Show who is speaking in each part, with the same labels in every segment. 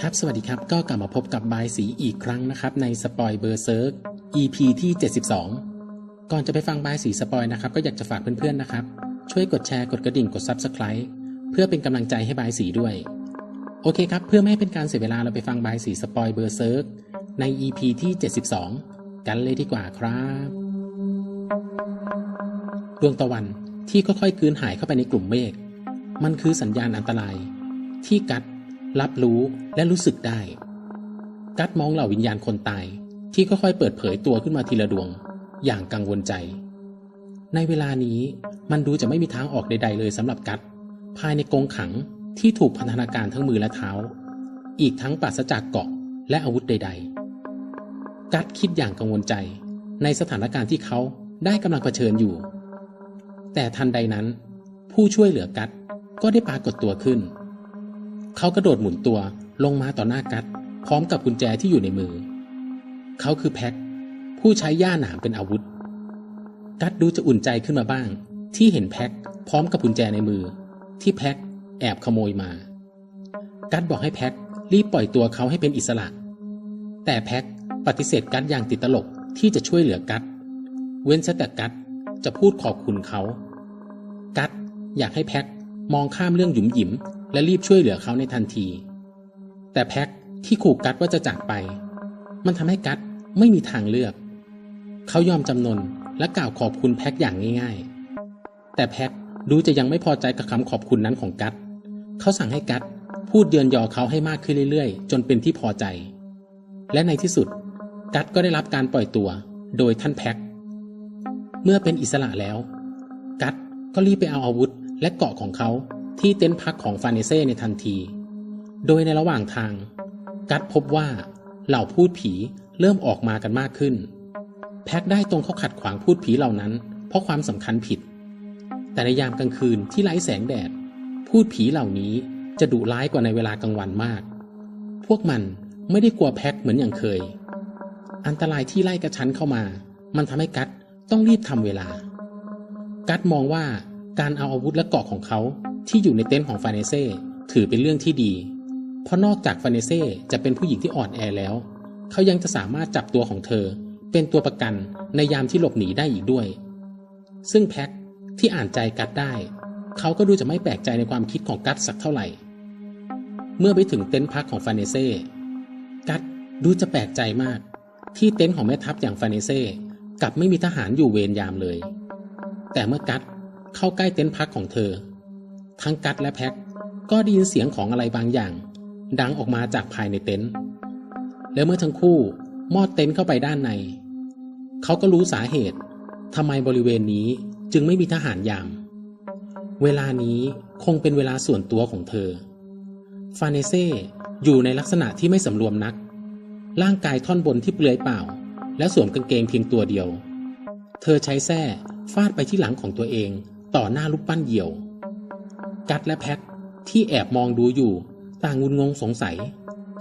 Speaker 1: ครับสวัสดีครับ ก็กลับมาพบกับบายสีอีกครั้งนะครับ ในสปอยเบอร์เซิร์ก EP ที่ 72 ก่อนจะไปฟังบายสีสปอยนะครับ ก็อยากจะฝากเพื่อนๆนะครับ ช่วยกดแชร์กดกระดิ่งกด Subscribe เพื่อเป็นกำลังใจให้บายสีด้วย โอเคครับ เพื่อไม่ให้เป็นการเสียเวลาเราไปฟังบายสีสปอยเบอร์เซิร์กใน EP ที่ 72 กันเลยดีกว่าครับดวงตะวัน ที่ค่อยๆกลืนหายเข้าไปในกลุ่มเมฆมันคือสัญญาณอันตราย ที่กัด รับรู้และรู้สึกได้ กัดมองเหล่าวิญญาณคนตาย ที่ค่อยๆเปิดเผยตัวขึ้นมาทีละดวง อย่างกังวลใจ ในเวลานี้มันดูจะไม่มีทางออกใด ๆ เลยสำหรับกัด ภายในกรงขังที่ถูกพันธนาการทั้งมือและเท้า อีกทั้งปราศจากเกาะและอาวุธใด ๆ กัดคิดอย่างกังวลใจ ในสถานการณ์ที่เขาได้กำลังเผชิญอยู่ แต่ทันใดนั้น ผู้ช่วยเหลือกัดก็ได้ปรากฏตัวขึ้น เขากระโดดหมุนตัวลงมาต่อหน้ากัด พร้อมกับกุญแจที่อยู่ในมือ เขาคือแพ็คผู้ใช้ย่าหนามเป็นอาวุธ กัดดูจะอุ่นใจขึ้นมาบ้าง ที่เห็นแพ็คพร้อมกับกุญแจในมือ ที่แพ็คแอบขโมยมา กัดบอกให้แพ็ครีบปล่อยตัวเขาให้เป็นอิสระ แต่แพ็คปฏิเสธกัดอย่างติดตลกที่จะช่วยเหลือกัด เว้นแต่กัดจะพูดขอบคุณเขา กัดอยากให้แพ็คมองข้ามเรื่องหยุมหยิม และรีบช่วยเหลือเขาในทันที แต่แพ็คที่ขู่กัดว่าจะจากไป มันทำให้กัดไม่มีทางเลือก เขายอมจำนนและกล่าวขอบคุณแพ็คอย่างง่ายๆ แต่แพ็คดูจะยังไม่พอใจกับคำขอบคุณนั้นของกัดเขาสั่งให้กัดพูดเยือนยอเขาให้มากขึ้นเรื่อยๆ จนเป็นที่พอใจ และในที่สุด กัดก็ได้รับการปล่อยตัว โดยท่านแพ็คเมื่อเป็นอิสระแล้ว กัด ก็รีบไปเอาอาวุธและเกาะของเขาที่เต็นท์พักของฟาเนเซ่ในทันที โดยในระหว่างทาง กัดพบว่าเหล่าพูดผีเริ่มออกมากันมากขึ้น แพ็กได้ตรงเขาขัดขวางพูดผีเหล่านั้น เพราะความสำคัญผิด แต่ในยามกลางคืนที่ไร้แสงแดด พูดผีเหล่านี้จะดุร้ายกว่าในเวลากลางวันมาก พวกมันไม่ได้กลัวแพ็กเหมือนอย่างเคย อันตรายที่ไล่กระชั้นเข้ามา มันทำให้กัดต้องรีบทำเวลา กัดมองว่าการเอาอาวุธและเกาะของเขาที่อยู่ในเต็นท์ของฟาเนเซ่ถือเป็นเรื่องที่ดี เพราะนอกจากฟาเนเซ่จะเป็นผู้หญิงที่อ่อนแอแล้ว เขายังจะสามารถจับตัวของเธอ เป็นตัวประกันในยามที่หลบหนีได้อีกด้วย ซึ่งแพ็คที่อ่านใจกัดได้ เขาก็ดูจะไม่แปลกใจในความคิดของกัดสักเท่าไหร่ เมื่อไปถึงเต็นท์พักของฟาเนเซ่กัดดูจะแปลกใจมาก ที่เต็นท์ของแม่ทัพอย่างฟาเนเซ่กลับไม่มีทหารอยู่เวรยามเลย แต่เมื่อกัดเข้าใกล้เต็นท์พักของเธอ ทั้งกัดและแพ็คก็ได้ยินเสียงของอะไรบางอย่าง ดังออกมาจากภายในเต็นท์แล้วเมื่อทั้งคู่มอดเต็นท์เข้าไปด้านใน เขาก็รู้สาเหตุทำไมบริเวณนี้จึงไม่มีทหารยาม เวลานี้คงเป็นเวลาส่วนตัวของเธอ ฟาเนเซ่อยู่ในลักษณะที่ไม่สำรวมนัก ร่างกายท่อนบนที่เปลือยเปล่า และสวมกางเกงเพียงตัวเดียว เธอใช้แส้ ฟาดไปที่หลังของตัวเอง ต่อหน้าลูกปั้นเหี่ยว กัดและแพ็คที่แอบมองดูอยู่ ต่างงุนงงสงสัย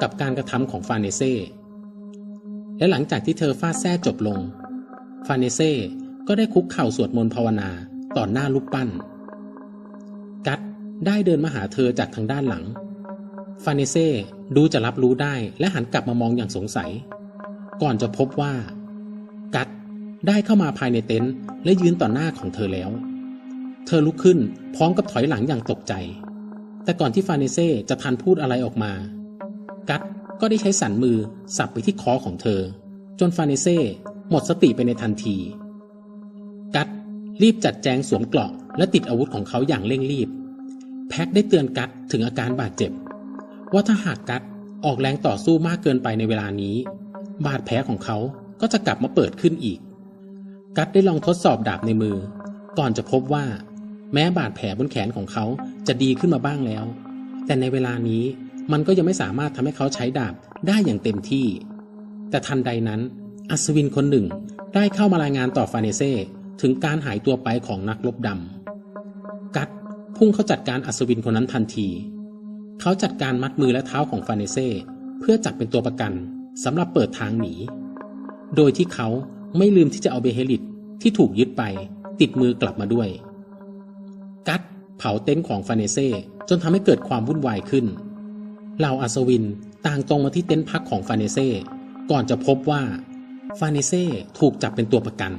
Speaker 1: กับการกระทำของฟาเนเซ่และหลังจากที่เธอฟาดแส้จบลง ฟาเนเซ่ก็ได้คุกเข่าสวดมนต์ภาวนาต่อหน้าลูกปั้น กัดได้เดินมาหาเธอจากทางด้านหลัง ฟาเนเซ่ดูจะรับรู้ได้และหันกลับมามองอย่างสงสัย ก่อนจะพบว่า กัด ได้เข้ามาภายในเต็นท์และยืนต่อหน้าของเธอแล้ว เธอลุกขึ้นพร้อมกับถอยหลังอย่างตกใจ แต่ก่อนที่ฟาเนเซ่จะทันพูดอะไรออกมา กัตก็ได้ใช้สันมือสับไปที่คอของเธอ จนฟาเนเซ่หมดสติไปในทันที กัตรีบจัดแจงสวมเกราะและติดอาวุธของเขาอย่างเร่งรีบ แพ็กได้เตือนกัตถึงอาการบาดเจ็บ ว่าถ้าหากกัตออกแรงต่อสู้มากเกินไปในเวลานี้ บาดแผลของเขาก็จะกลับมาเปิดขึ้นอีก กัตได้ลองทดสอบดาบในมือ ก่อนจะพบว่า แม้บาดแผลบนแขนของเขาจะดีขึ้นมาบ้างแล้ว แต่ในเวลานี้มันก็ยังไม่สามารถทำให้เขาใช้ดาบได้อย่างเต็มที่ แต่ทันใดนั้น อัศวินคนหนึ่งได้เข้ามารายงานต่อฟาเนเซ่ถึงการหายตัวไปของนักลบดำ กัดพุ่งเข้าจัดการอัศวินคนนั้นทันที เขาจัดการมัดมือและเท้าของฟาเนเซ่เพื่อจับเป็นตัวประกันสำหรับเปิดทางหนี โดยที่เขา ไม่ลืมที่จะเอาเบเฮลิตที่ถูกยึดไป ติดมือกลับมาด้วย กัดพผาเต็นท์ของฟาเนเซ่จนทำให้เกิดความวุ่นวายขึ้นเหล่าอัศวินต่างตรงมาที่เต็นท์พักของฟาเนเซ่ก่อนจะพบว่าฟาเนเซ่ถูกจับเป็นตัวประกัน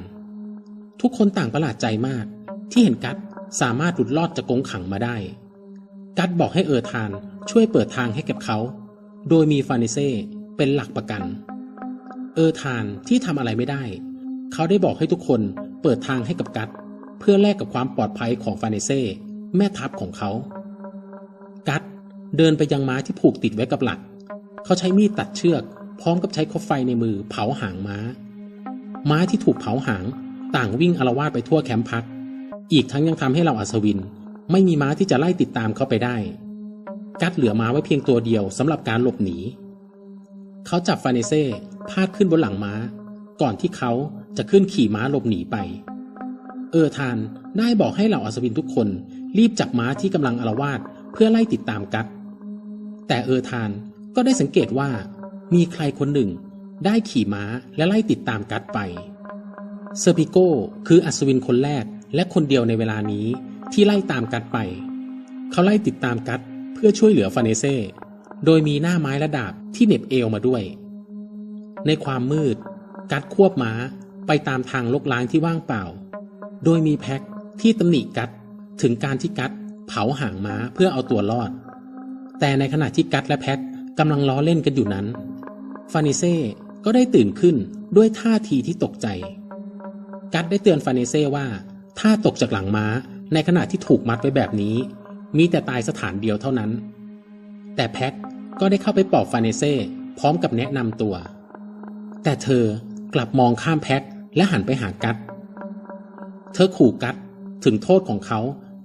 Speaker 1: ทุกคนต่างประหลาดใจมาก ที่เห็นกัตสามารถหลุดรอดจากกงขังมาได้ กัตบอกให้เออร์ธานช่วยเปิดทางให้กับเขา โดยมีฟาเนเซ่เป็นหลักประกัน เออร์ธานที่ทำอะไรไม่ได้ เขาได้บอกให้ทุกคนเปิดทางให้กับกัตเพื่อแลกกับความปลอดภัยของฟาเนเซ่แม่ทัพของเขา กัตเดินไปยังม้าที่ผูกติดไว้กับหลัก เขาใช้มีดตัดเชือก พร้อมกับใช้คบไฟในมือเผาหางม้า ม้าที่ถูกเผาหาง ต่างวิ่งอารวาสไปทั่วแคมป์พัก อีกทั้งยังทำให้เราอัศวิน ไม่มีม้าที่จะไล่ติดตามเขาไปได้ กัดเหลือม้าไว้เพียงตัวเดียวสำหรับการหลบหนี เขาจับฟาเนเซ่พาดขึ้นบนหลังม้า ก่อนที่เขาจะขึ้นขี่ม้าหลบหนีไป เออทานได้บอกให้เหล่าอัศวินทุกคน รีบจับม้าที่กำลังอารวาสเพื่อไล่ติดตามกัดแต่เออทานก็ได้สังเกตว่า มีใครคนหนึ่ง ได้ขี่ม้าและไล่ติดตามกัดไป เซอร์ปิโก้คืออัศวินคนแรกและคนเดียวในเวลานี้ที่ไล่ตามกัดไป เขาไล่ติดตามกัดเพื่อช่วยเหลือฟาเนเซ่ โดยมีหน้าไม้และดาบที่เหน็บเอวมาด้วย ในความมืด กัดควบม้าไปตามทางลกล้างที่ว่างเปล่า โดยมีแพ็คที่ตำหนิกัดถึงการที่กัดเผาหางม้าเพื่อเอาตัวรอด แต่ในขณะที่กัดและแพ็คกำลังล้อเล่นกันอยู่นั้น ฟานิเซ่ก็ได้ตื่นขึ้นด้วยท่าทีที่ตกใจ กัดได้เตือนฟานิเซ่ว่าถ้าตกจากหลังม้าในขณะที่ถูกมัดไว้แบบนี้ มีแต่ตายสถานเดียวเท่านั้น แต่แพ็คก็ได้เข้าไปปอบฟาเนเซ่พร้อมกับแนะนำตัว แต่เธอกลับมองข้ามแพ็คและหันไปหากัดเธอขู่กัดถึงโทษของเขา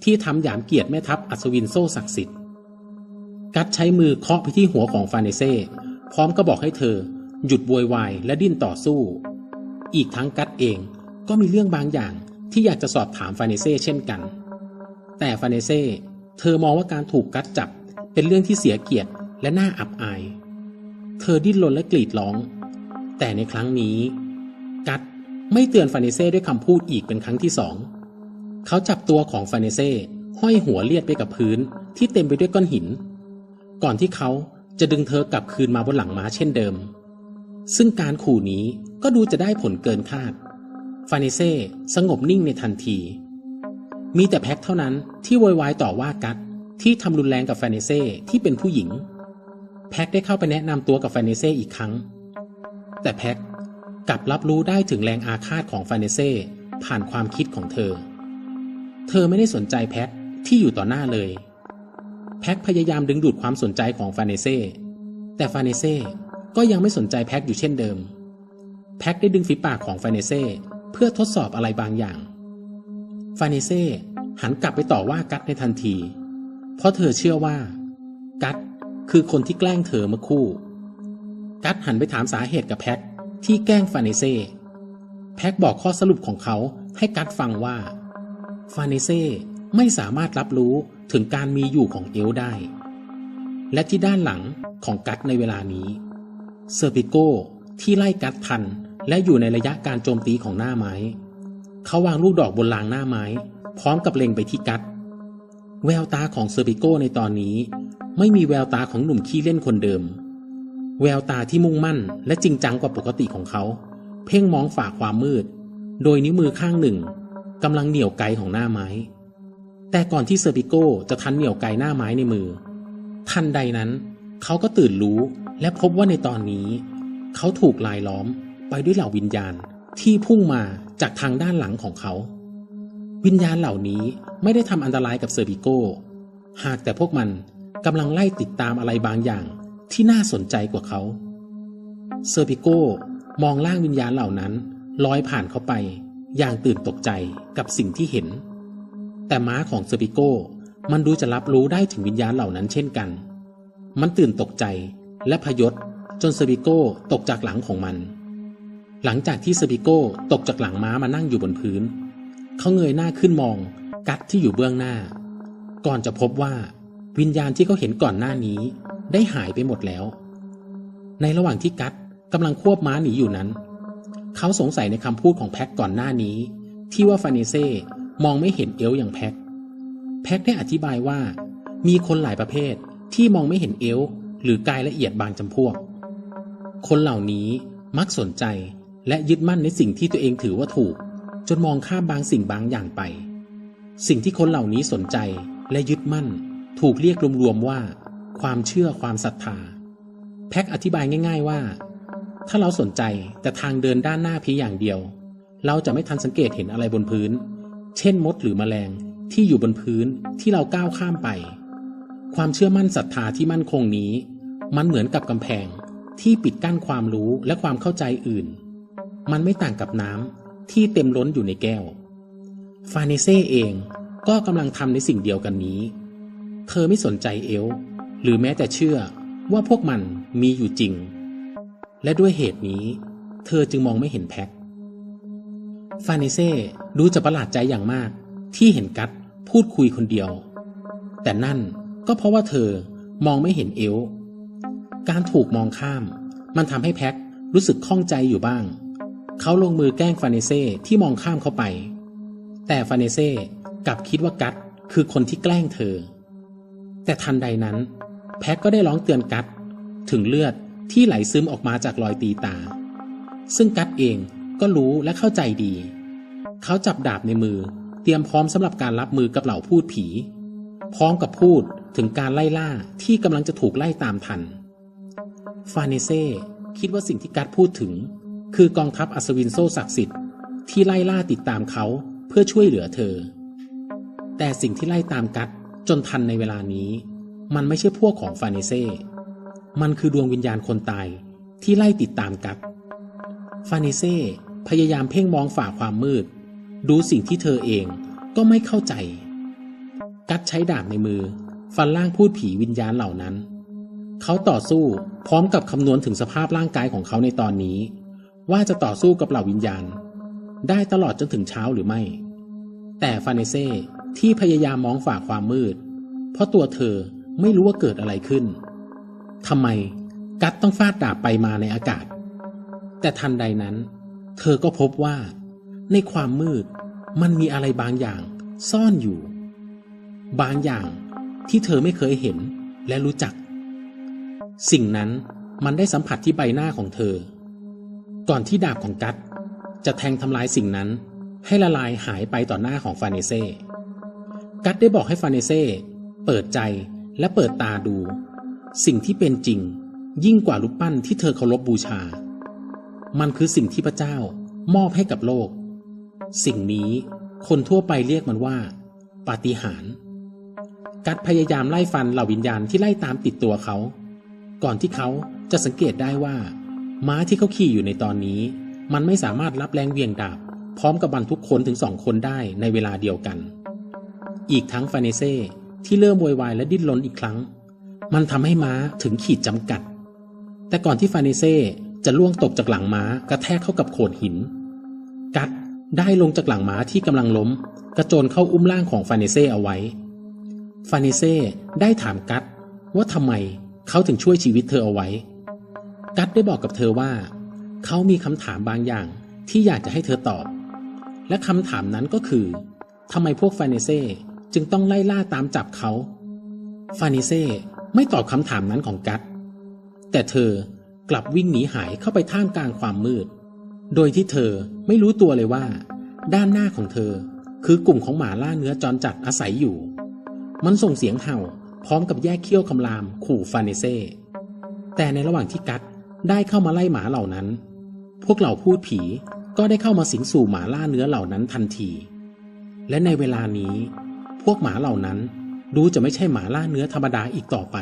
Speaker 1: ที่ทำหยามเกียรติแม่ทัพอัศวินโซ่ศักดิ์สิทธิ์ กัดใช้มือเคาะไปที่หัวของฟาเนเซ่พร้อมก็บอกให้เธอ หยุดโวยวายและดิ้นต่อสู้ อีกทั้งกัดเองก็มีเรื่องบางอย่างที่อยากจะสอบถามฟาเนเซ่เช่นกัน แต่ฟาเนเซ่เธอมองว่าการถูกกัดจับ เป็นเรื่องที่เสียเกียรติและน่าอับอาย เธอดิ้นรนและกรีดร้อง แต่ในครั้งนี้ กัดไม่เตือนฟาเนเซ่ด้วยคำพูดอีกเป็นครั้งที่สองเขาจับตัวของฟาเนเซ่ห้อยหัวเลียดไปกับพื้นที่เต็มไปด้วยก้อนหิน ก่อนที่เขาจะดึงเธอกลับคืนมาบนหลังม้าเช่นเดิม ซึ่งการขู่นี้ก็ดูจะได้ผลเกินคาด ฟาเนเซ่สงบนิ่งในทันที มีแต่แพ็คเท่านั้นที่โวยวายต่อว่ากัด ที่ทำรุนแรงกับฟาเนเซ่ที่เป็นผู้หญิง แพ็คได้เข้าไปแนะนำตัวกับฟาเนเซ่อีกครั้ง แต่แพ็คกลับรับรู้ได้ถึงแรงอาฆาตของฟาเนเซ่ผ่านความคิดของเธอ เธอไม่ได้สนใจแพ็คที่อยู่ต่อหน้าเลย แพ็คพยายามดึงดูดความสนใจของฟาเนเซ่แต่ฟาเนเซ่ก็ยังไม่สนใจแพ็คอยู่เช่นเดิม แพ็คได้ดึงฝีปากของฟาเนเซ่เพื่อทดสอบอะไรบางอย่าง ฟาเนเซ่หันกลับไปต่อว่ากัดในทันที เพราะเธอเชื่อว่า กัดคือคนที่แกล้งเธอเมื่อคู่ กัดหันไปถามสาเหตุกับแพ็คที่แกล้งฟาเนเซ่แพ็คบอกข้อสรุปของเขาให้กัดฟังว่า ฟาเนเซ่ไม่สามารถรับรู้ถึงการมีอยู่ของเอลได้ และที่ด้านหลังของกัดในเวลานี้ เซอร์ปิโกที่ไล่กัดทันและอยู่ในระยะการโจมตีของหน้าไม้ เขาวางลูกดอกบนรางหน้าไม้ พร้อมกับเล็งไปที่กัด แววตาของเซอร์ปิโกในตอนนี้ ไม่มีแววตาของหนุ่มขี้เล่นคนเดิม แววตาที่มุ่งมั่นและจริงจังกว่าปกติของเขา เพ่งมองฝ่าความมืด โดยนิ้วมือข้างหนึ่งกำลังเหนี่ยวไกของหน้าไม้ แต่ก่อนที่เซอร์ปิโกจะทันเหนี่ยวไกหน้าไม้ในมือ ทันใดนั้น เขาก็ตื่นรู้และพบว่าในตอนนี้ เขาถูกลายล้อมไปด้วยเหล่าวิญญาณที่พุ่งมาจากทางด้านหลังของเขา วิญญาณเหล่านี้ไม่ได้ทำอันตรายกับเซอร์บิโก หากแต่พวกมันกำลังไล่ติดตามอะไรบางอย่างที่น่าสนใจกว่าเขา เซอร์บิโกมองล่างวิญญาณเหล่านั้นลอยผ่านเข้าไป อย่างตื่นตกใจกับสิ่งที่เห็น แต่ม้าของเซอร์บิโกมันดูจะรับรู้ได้ถึงวิญญาณเหล่านั้นเช่นกัน มันตื่นตกใจและพยศจนเซอร์บิโกตกจากหลังของมัน หลังจากที่เซอร์บิโกตกจากหลังม้ามานั่งอยู่บนพื้น เขาเงยหน้าขึ้นมอง กัดที่อยู่เบื้องหน้า ก่อนจะพบว่า วิญญาณที่เขาเห็นก่อนหน้านี้ ได้หายไปหมดแล้ว ในระหว่างที่กัดกำลังควบม้าหนีอยู่นั้น เขาสงสัยในคำพูดของแพ็กก่อนหน้านี้ ที่ว่าฟาเนเซ่มองไม่เห็นเอลอย่างแพ็กแพ็กได้อธิบายว่า มีคนหลายประเภทที่มองไม่เห็นเอวหรือกายละเอียดบางจำพวก คนเหล่านี้มักสนใจและยึดมั่นในสิ่งที่ตัวเองถือว่าถูก จนมองข้ามบางสิ่งบางอย่างไป สิ่งที่คนเหล่านี้สนใจและยึดมั่น ถูกเรียกรวมๆว่า ความเชื่อความศรัทธา แพ็กอธิบายง่าย ๆว่า ถ้าเราสนใจแต่ทางเดินด้านหน้าเพียงอย่างเดียว เราจะไม่ทันสังเกตเห็นอะไรบนพื้น เช่นมดหรือแมลงที่อยู่บนพื้นที่เราก้าวข้ามไป ความเชื่อมั่นศรัทธาที่มั่นคงนี้ มันเหมือนกับกำแพงที่ปิดกั้นความรู้และความเข้าใจอื่น มันไม่ต่างกับน้ำ ที่เต็มล้นอยู่ในแก้ว ฟาเนเซ่เองก็กำลังทำในสิ่งเดียวกันนี้ เธอไม่สนใจเอล หรือแม้แต่เชื่อว่าพวกมันมีอยู่จริง และด้วยเหตุนี้ เธอจึงมองไม่เห็นแพ็คฟาเนเซ่ดูจะประหลาดใจอย่างมาก ที่เห็นกัดพูดคุยคนเดียว แต่นั่นก็เพราะว่าเธอมองไม่เห็นเอล การถูกมองข้าม มันทำให้แพ็ครู้สึกข้องใจอยู่บ้าง เขาลงมือแกล้งฟาเนเซ่ที่มองข้ามเข้าไป แต่ฟาเนเซ่กลับคิดว่ากัดคือคนที่แกล้งเธอ แต่ทันใดนั้น แพ็กก็ได้ร้องเตือนกัดถึงเลือดที่ไหลซึมออกมาจากรอยตีตา ซึ่งกัดเองก็รู้และเข้าใจดี เขาจับดาบในมือเตรียมพร้อมสำหรับการรับมือกับเหล่าพูดผี พร้อมกับพูดถึงการไล่ล่าที่กำลังจะถูกไล่ตามทัน ฟาเนเซ่คิดว่าสิ่งที่กัดพูดถึง คือกองทัพอัศวินโซ่ศักดิ์สิทธิ์ที่ไล่ล่าติดตามเขาเพื่อช่วยเหลือเธอ แต่สิ่งที่ไล่ตามกัดจนทันในเวลานี้ มันไม่ใช่พวกของฟาเนเซ่ มันคือดวงวิญญาณคนตายที่ไล่ติดตามกัด ฟาเนเซ่พยายามเพ่งมองฝ่าความมืด ดูสิ่งที่เธอเองก็ไม่เข้าใจ กัดใช้ดาบในมือ ฟันล่างพูดผีวิญญาณเหล่านั้น เขาต่อสู้พร้อมกับคำนวณถึงสภาพร่างกายของเขาในตอนนี้ ว่าจะต่อสู้กับเหล่าวิญญาณ ได้ตลอดจนถึงเช้าหรือไม่ แต่ฟาเนเซ่ที่พยายามมองฝ่าความมืด เพราะตัวเธอไม่รู้ว่าเกิดอะไรขึ้นทำไมกัดต้องฟาดดาบไปมาในอากาศ แต่ทันใดนั้น เธอก็พบว่า ในความมืดมันมีอะไรบางอย่างซ่อนอยู่ บางอย่างที่เธอไม่เคยเห็นและรู้จัก สิ่งนั้นมันได้สัมผัสที่ใบหน้าของเธอ ก่อนที่ดาบของกัดจะแทงทำลายสิ่งนั้น ให้ละลายหายไปต่อหน้าของฟาเนเซ่กัดได้บอกให้ฟาเนเซ่เปิดใจและเปิดตาดู สิ่งที่เป็นจริง ยิ่งกว่ารูปปั้นที่เธอเคารพบบูชา มันคือสิ่งที่พระเจ้ามอบให้กับโลก สิ่งนี้คนทั่วไปเรียกมันว่า ปาฏิหาริย์กัดพยายามไล่ฟันเหล่าวิญญาณที่ไล่ตามติดตัวเขา ก่อนที่เขาจะสังเกตได้ว่า ม้าที่เขาขี่อยู่ในตอนนี้ มันไม่สามารถรับแรงเวียงดาบ พร้อมกับบรรทุกคนถึงสองคนได้ในเวลาเดียวกัน อีกทั้งฟาเนเซ่ที่เริ่มโวยวายและดิ้นรนอีกครั้ง มันทำให้ม้าถึงขีดจำกัด แต่ก่อนที่ฟาเนเซ่จะล่วงตกจากหลังม้ากระแทกเข้ากับโขดหิน กัดได้ลงจากหลังม้าที่กำลังล้ม กระโจนเข้าอุ้มร่างของฟาเนเซ่เอาไว้ ฟาเนเซ่ได้ถามกัดว่าทำไมเขาถึงช่วยชีวิตเธอเอาไว้ กัดได้บอกกับเธอว่า เขามีคำถามบางอย่างที่อยากจะให้เธอตอบ และคำถามนั้นก็คือทำไมพวกฟาเนเซ่จึงต้องไล่ล่าตามจับเขาฟานิเซ่ไม่ตอบคำถามนั้นของกัตแต่เธอกลับวิ่งหนีหายเข้าไปท่ามกลางความมืด โดยที่เธอไม่รู้ตัวเลยว่า ด้านหน้าของเธอคือกลุ่มของหมาล่าเนื้อจรจัดอาศัยอยู่ มันส่งเสียงเห่าพร้อมกับแยกเขี้ยวคำรามขู่ฟานิเซ่แต่ในระหว่างที่กัต ได้เข้ามาไล่หมาเหล่านั้น พวกเหล่าพูดผีก็ได้เข้ามาสิงสู่หมาล่าเนื้อเหล่านั้นทันที และในเวลานี้ พวกหมาเหล่านั้นดูจะไม่ใช่หมาล่าเนื้อธรรมดาอีกต่อไป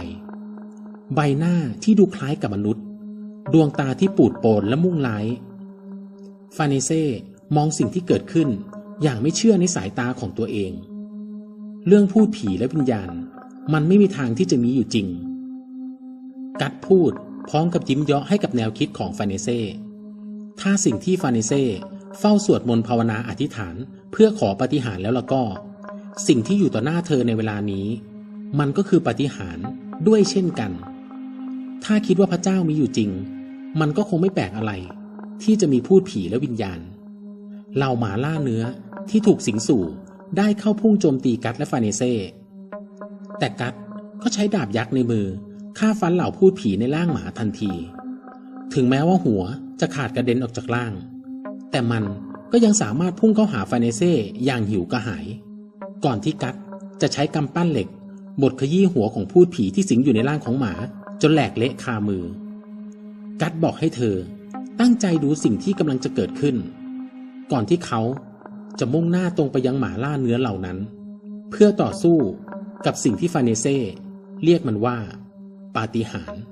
Speaker 1: ใบหน้าที่ดูคล้ายกับมนุษย์ ดวงตาที่ปูดโปนและมุ่งร้าย ฟาเนเซ่มองสิ่งที่เกิดขึ้นอย่างไม่เชื่อในสายตาของตัวเอง เรื่องพูดผีและวิญญาณ มันไม่มีทางที่จะมีอยู่จริง กัดพูด พร้อมกับยิ้มเยาะให้กับแนวคิดของฟาเนเซ่ถ้าสิ่งที่ฟาเนเซ่เฝ้าสวดมนต์ภาวนาอธิษฐาน เพื่อขอปฏิหารแล้วละก็ สิ่งที่อยู่ต่อหน้าเธอในเวลานี้ มันก็คือปฏิหารด้วยเช่นกัน ถ้าคิดว่าพระเจ้ามีอยู่จริง มันก็คงไม่แปลกอะไร ที่จะมีพูดผีและวิญญาณเหล่าหมาล่าเนื้อที่ถูกสิงสู่ได้เข้าพุ่งโจมตีกัตและฟาเนเซ่แต่กัตก็ใช้ดาบยักษ์ในมือ ฆ่าฟันเหล่าพูดผีในร่างหมาทันที ถึงแม้ว่าหัวจะขาดกระเด็นออกจากร่าง แต่มันก็ยังสามารถพุ่งเข้าหาฟาเนเซ่อย่างหิวกระหาย ก่อนที่กัตจะใช้กำปั้นเหล็กบดขยี้หัวของพูดผีที่สิงอยู่ในร่างของหมา จนแหลกเละคามือ กัตบอกให้เธอตั้งใจดูสิ่งที่กำลังจะเกิดขึ้น ก่อนที่เขาจะมุ่งหน้าตรงไปยังหมาล่าเนื้อเหล่านั้น เพื่อต่อสู้กับสิ่งที่ฟาเนเซ่เรียกมันว่า ปาฏิหาริย์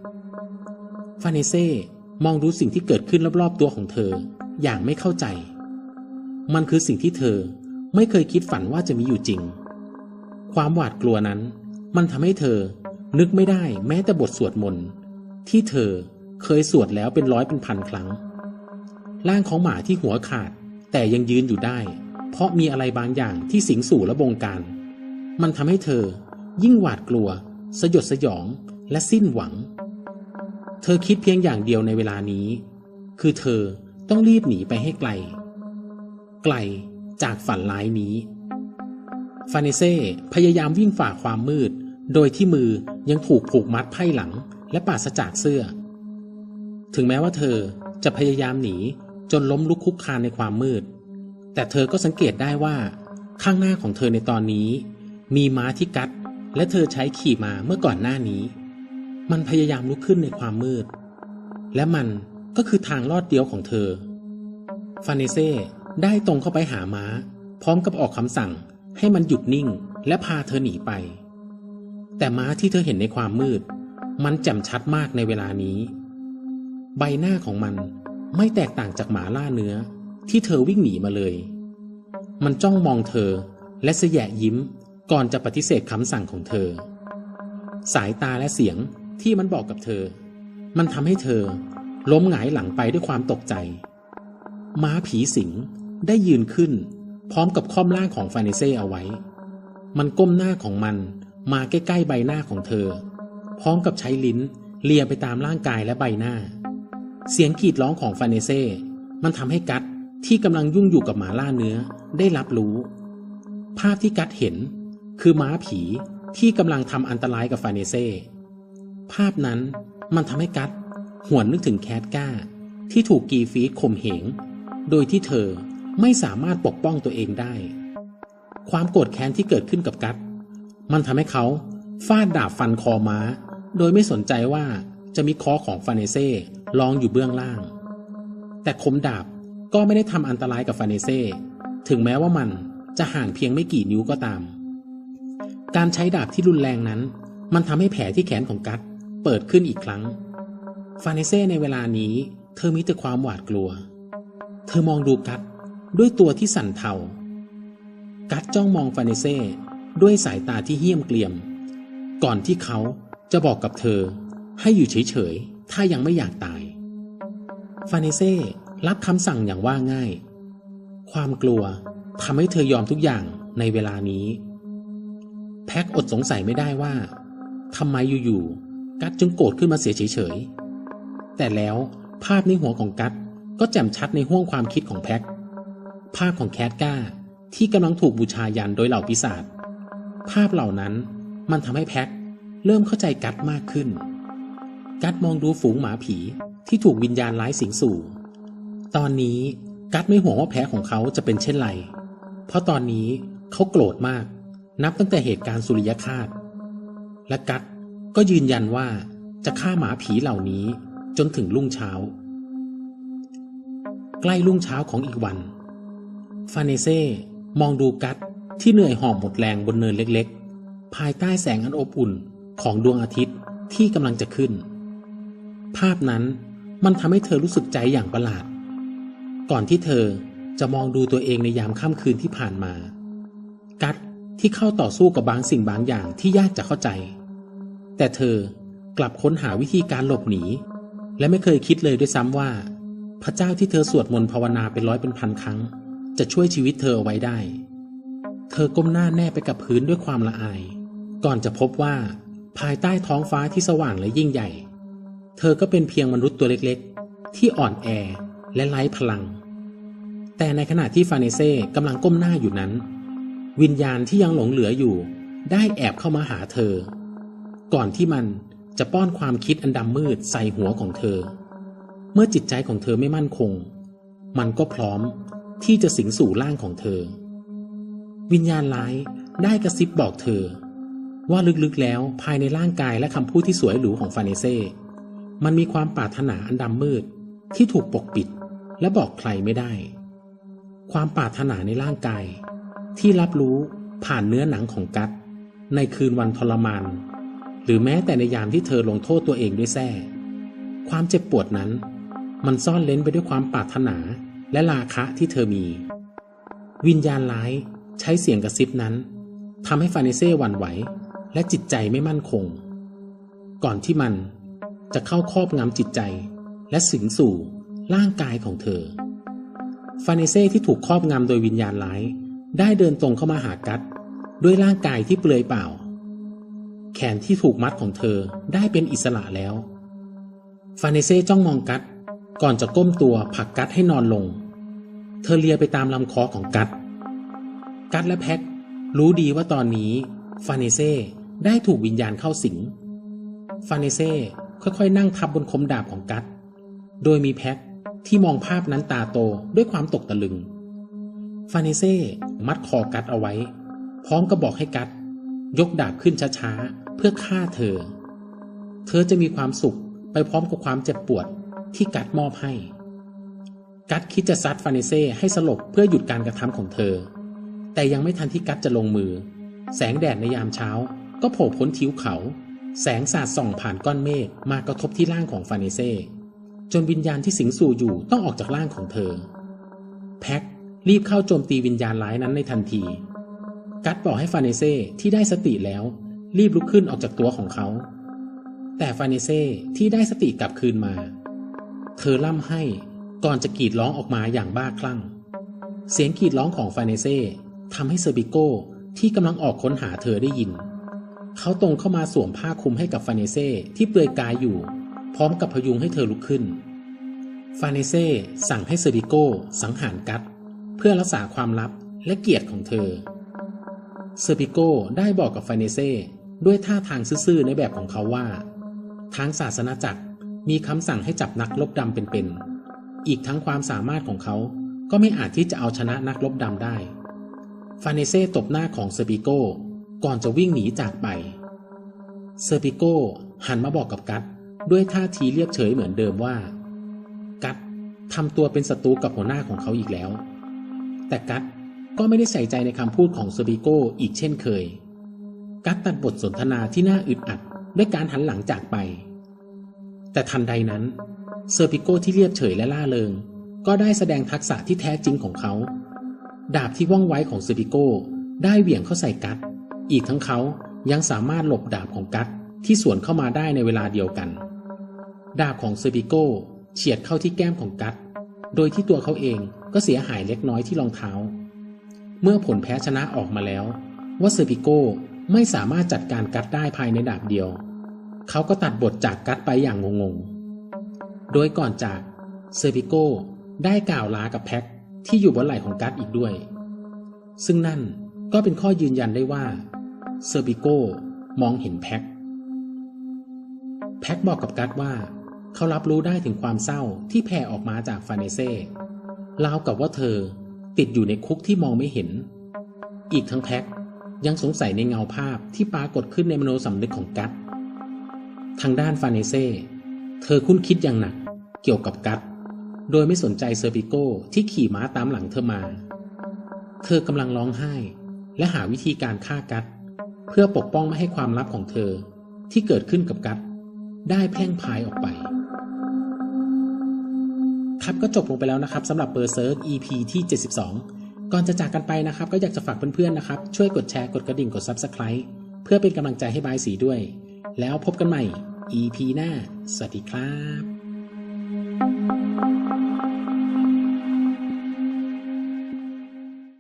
Speaker 1: ฟาเนเซ่มองดูสิ่งที่เกิดขึ้นรอบๆตัวของเธอ อย่างไม่เข้าใจ มันคือสิ่งที่เธอไม่เคยคิดฝันว่าจะมีอยู่จริง ความหวาดกลัวนั้น มันทำให้เธอนึกไม่ได้แม้แต่บทสวดมนต์ที่เธอเคยสวดแล้วเป็นร้อยเป็นพันครั้ง ร่างของหมาที่หัวขาดแต่ยังยืนอยู่ได้ เพราะมีอะไรบางอย่างที่สิงสู่และบงการ มันทำให้เธอยิ่งหวาดกลัว สยดสยอง และสิ้นหวัง เธอคิดเพียงอย่างเดียวในเวลานี้ คือเธอต้องรีบหนีไปให้ไกล ไกลจากฝันร้ายนี้ ฟาเนเซ่พยายามวิ่งฝ่าความมืด โดยที่มือยังถูกผูกมัดไพ่หลังและปราศจากเสื้อ ถึงแม้ว่าเธอจะพยายามหนีจนล้มลุกคุกคานในความมืด แต่เธอก็สังเกตได้ว่า ข้างหน้าของเธอในตอนนี้ มีม้าที่กัด และเธอใช้ขี่มาเมื่อก่อนหน้านี้ มันพยายามลุกขึ้นในความมืด และมันก็คือทางลอดเดียวของเธอ ฟานเนเซ่ได้ตรงเข้าไปหาม้า พร้อมกับออกคำสั่งให้มันหยุดนิ่งและพาเธอหนีไป แต่ม้าที่เธอเห็นในความมืด มันแจ่มชัดมากในเวลานี้ ใบหน้าของมันไม่แตกต่างจากหมาล่าเนื้อที่เธอวิ่งหนีมาเลย มันจ้องมองเธอและเสยะยิ้มก่อนจะปฏิเสธคำสั่งของเธอ สายตาและเสียง ที่มันบอกกับเธอ มันทำให้เธอ ล้มหงายหลังไปด้วยความตกใจ ม้าผีสิงได้ยืนขึ้น พร้อมกับค่อมร่างของฟาเนเซ่เอาไว้ มันก้มหน้าของมันมาใกล้ๆใบหน้าของเธอ พร้อมกับใช้ลิ้นเลียไปตามร่างกายและใบหน้า เสียงกรีดร้องของฟาเนเซ่มันทำให้กัตที่กำลังยุ่งอยู่กับหมาล่าเนื้อได้รับรู้ ภาพที่กัตเห็น คือม้าผีที่กำลังทำอันตรายกับฟาเนเซ่ ภาพนั้นมันทำให้กัตหวนนึกถึงแคทก้า ที่ถูกกีฟีดข่มเหง โดยที่เธอไม่สามารถปกป้องตัวเองได้ ความโกรธแค้นที่เกิดขึ้นกับกัตมันทำให้เขาฟาดดาบฟันคอม้า โดยไม่สนใจว่าจะมีคอของฟานเนเซ่ลองอยู่เบื้องล่าง แต่คมดาบก็ไม่ได้ทำอันตรายกับฟานเนเซ่ถึงแม้ว่ามันจะห่างเพียงไม่กี่นิ้วก็ตาม การใช้ดาบที่รุนแรงนั้น มันทำให้แผลที่แขนของกัต เปิดขึ้นอีกครั้ง ฟาเนเซ่ในเวลานี้ เธอมีแต่ความหวาดกลัว เธอมองดูกัตด้วยตัวที่สั่นเทา กัตจ้องมองฟาเนเซ่ด้วยสายตาที่เหี้ยมเกลียม ก่อนที่เขาจะบอกกับเธอ ให้อยู่เฉยๆ ถ้ายังไม่อยากตาย ฟาเนเซ่รับคำสั่งอย่างว่าง่าย ความกลัวทำให้เธอยอมทุกอย่างในเวลานี้ แพ็กอดสงสัยไม่ได้ว่าทำไมอยู่ๆ กัดจึงโกรธขึ้นมาเสียเฉยๆ แต่แล้วภาพในหัวของกัดก็แจ่มชัดในห้วงความคิดของแพ็กภาพของแคทก้าที่กำลังถูกบูชายันโดยเหล่าปีศาจภาพเหล่านั้นมันทำให้แพ็กเริ่มเข้าใจกัดมากขึ้น กัดมองดูฝูงหมาผีที่ถูกวิญญาณร้ายสิงสู่ ตอนนี้กัดไม่ห่วงว่าแพ้ของเขาจะเป็นเช่นไร เพราะตอนนี้เขาโกรธมาก นับตั้งแต่เหตุการณ์สุริยคาตและกัด ก็ยืนยันว่าจะฆ่าหมาผีเหล่านี้จนถึงรุ่งเช้า ใกล้รุ่งเช้าของอีกวัน ฟาเนเซ่มองดูกัดที่เหนื่อยหอบหมดแรงบนเนินเล็กๆ ภายใต้แสงอันอบอุ่นของดวงอาทิตย์ที่กำลังจะขึ้น ภาพนั้นมันทำให้เธอรู้สึกใจอย่างประหลาด ก่อนที่เธอจะมองดูตัวเองในยามค่ำคืนที่ผ่านมา กัดที่เข้าต่อสู้กับบางสิ่งบางอย่างที่ยากจะเข้าใจ แต่เธอกลับค้นหาวิธีการหลบหนี และไม่เคยคิดเลยด้วยซ้ำว่า พระเจ้าที่เธอสวดมนต์ภาวนาเป็นร้อยเป็นพันครั้ง จะช่วยชีวิตเธอเอาไว้ได้ เธอก้มหน้าแน่ไปกับพื้นด้วยความละอาย ก่อนจะพบว่า ภายใต้ท้องฟ้าที่สว่างและยิ่งใหญ่ เธอก็เป็นเพียงมนุษย์ตัวเล็กๆ ที่อ่อนแอและไร้พลัง แต่ในขณะที่ฟาเนเซ่กำลังก้มหน้าอยู่นั้น วิญญาณที่ยังหลงเหลืออยู่ ได้แอบเข้ามาหาเธอ ก่อนที่มันจะป้อนความคิดอันดำมืดใส่หัวของเธอ เมื่อจิตใจของเธอไม่มั่นคง มันก็พร้อมที่จะสิงสู่ร่างของเธอ วิญญาณร้ายได้กระซิบบอกเธอ ว่าลึกๆแล้วภายในร่างกายและคำพูดที่สวยหรูของฟาเนเซ่มันมีความปรารถนาอันดำมืดที่ถูกปกปิดและบอกใครไม่ได้ ความปรารถนาในร่างกาย ที่รับรู้ผ่านเนื้อหนังของกัตในคืนวันทรมาน หรือแม้แต่ในยามที่เธอลงโทษตัวเองด้วยแส้ความเจ็บปวดนั้น มันซ่อนเล้นไปด้วยความปรารถนาและราคะที่เธอมี วิญญาณร้ายใช้เสียงกระซิบนั้นทำให้ฟาเนเซ่หวั่นไหว และจิตใจไม่มั่นคง ก่อนที่มันจะเข้าครอบงำจิตใจ และสิงสู่ร่างกายของเธอ ฟาเนเซ่ที่ถูกครอบงำโดยวิญญาณร้าย ได้เดินตรงเข้ามาหากัตด้วยร่างกายที่เปลือยเปล่า แขนที่ถูกมัดของเธอได้เป็นอิสระแล้ว ฟาเนเซ่จ้องมองกัตก่อนจะก้มตัวผลักกัตให้นอนลง เธอเลียไปตามลำคอของกัตกัตและแพ็ครู้ดีว่าตอนนี้ ฟาเนเซ่ได้ถูกวิญญาณเข้าสิง ฟาเนเซ่ค่อยๆ นั่งทับบนคมดาบของกัตโดยมีแพ็คที่มองภาพนั้นตาโตด้วยความตกตะลึง ฟาเนเซ่มัดคอกัตเอาไว้ พร้อมกับบอกให้กัตยกดาบขึ้นช้าๆ เพื่อฆ่าเธอ เธอจะมีความสุขไปพร้อมกับความเจ็บปวดที่กัตมอบให้ กัตคิดจะซัดฟาเนเซ่ให้สลบเพื่อหยุดการกระทำของเธอ แต่ยังไม่ทันที่กัตจะลงมือ แสงแดดในยามเช้า ก็โผล่พ้นทิวเขา แสงสาดส่องผ่านก้อนเมฆมากระทบที่ร่างของฟาเนเซ่จนวิญญาณที่สิงสู่อยู่ต้องออกจากร่างของเธอ แพ็ครีบเข้าโจมตีวิญญาณร้ายนั้นในทันที กัดบอกให้ฟาเนเซ่ที่ได้สติแล้ว รีบลุกขึ้นออกจากตัวของเขา แต่ฟาเนเซ่ที่ได้สติกลับคืนมา เธอล่ำให้ก่อนจะกรีดร้องออกมาอย่างบ้าคลั่ง เสียงกรีดร้องของฟาเนเซ่ทำให้เซอร์บิโกที่กำลังออกค้นหาเธอได้ยิน เขาตรงเข้ามาสวมผ้าคลุมให้กับฟาเนเซ่ที่เปลือยกายอยู่ พร้อมกับพยุงให้เธอลุกขึ้น ฟาเนเซ่สั่งให้เซอร์บิโกสังหารกัตเพื่อรักษาความลับและเกียรติของเธอ เซอร์บิโกได้บอกกับฟาเนเซ่ ด้วยท่าทางซื่อๆในแบบของเขาว่า ทางศาสนาจักรมีคำสั่งให้จับนักลบดำเป็นๆอีกทั้งความสามารถของเขาก็ไม่อาจที่จะเอาชนะนักลบดำได้ ฟาเนเซ่ตบหน้าของเซอริโก้ก่อนจะวิ่งหนีจากไป เซอร์ปิโก้หันมาบอกกับกัตด้วยท่าทีเรียบเฉยเหมือนเดิมว่า กัตทำตัวเป็นศัตรูกับหัวหน้าของเขาอีกแล้ว แต่กัตก็ไม่ได้ใส่ใจในคำพูดของเซบิโก้อีกเช่นเคย กัตตัดบทสนทนาที่น่าอึดอัดด้วยการหันหลังจากไป แต่ทันใดนั้น เซอร์ปิโกที่เรียบเฉยและล่าเริง ก็ได้แสดงทักษะที่แท้จริงของเขา ดาบที่ว่องไวของเซอร์ปิโกได้เหวี่ยงเข้าใส่กัตอีกทั้งเขายังสามารถหลบดาบของกัตที่สวนเข้ามาได้ในเวลาเดียวกัน ดาบของเซอร์บิโกเฉียดเข้าที่แก้มของกัตโดยที่ตัวเขาเองก็เสียหายเล็กน้อยที่รองเท้า เมื่อผลแพ้ชนะออกมาแล้วว่าเซอร์บิโก ไม่สามารถจัดการกัตได้ภายในดาบเดียว เขาก็ตัดบทจากกัตไปอย่างงงๆ โดยก่อนจากเซอร์บิโกได้กล่าวลากับแพ็คที่อยู่บนไหล่ของกัตอีกด้วย ซึ่งนั่นก็เป็นข้อยืนยันได้ว่าเซอร์บิโกมองเห็นแพ็คแพ็คบอกกับกัตว่า เขารับรู้ได้ถึงความเศร้าที่แผ่ออกมาจากฟาเนเซ่ราวกับว่าเธอติดอยู่ในคุกที่มองไม่เห็น อีกทั้งแพ็ค ยังสงสัยในเงาภาพที่ปรากฏขึ้นในมโนสำนึกของกัตทางด้านฟานเนเซ่เธอคุ้นคิดอย่างหนักเกี่ยวกับกัตโดยไม่สนใจเซอร์ปิโก้ที่ขี่ม้าตามหลังเธอมา เธอกำลังร้องไห้ และหาวิธีการฆ่ากัตเพื่อปกป้องไม่ให้ความลับของเธอที่เกิดขึ้นกับกัตได้แพร่งพายออกไปครับก็จบลงไปแล้วนะครับสำหรับเบอร์เซิร์ก EP ที่ 72 ก่อนจะจากกันไปนะครับ ก็อยากจะฝากเพื่อนๆนะครับ ช่วยกดแชร์กดกระดิ่งกด Subscribe เพื่อเป็นกำลังใจให้บายสีด้วย แล้วพบกันใหม่ EP หน้า สวัสดีครับ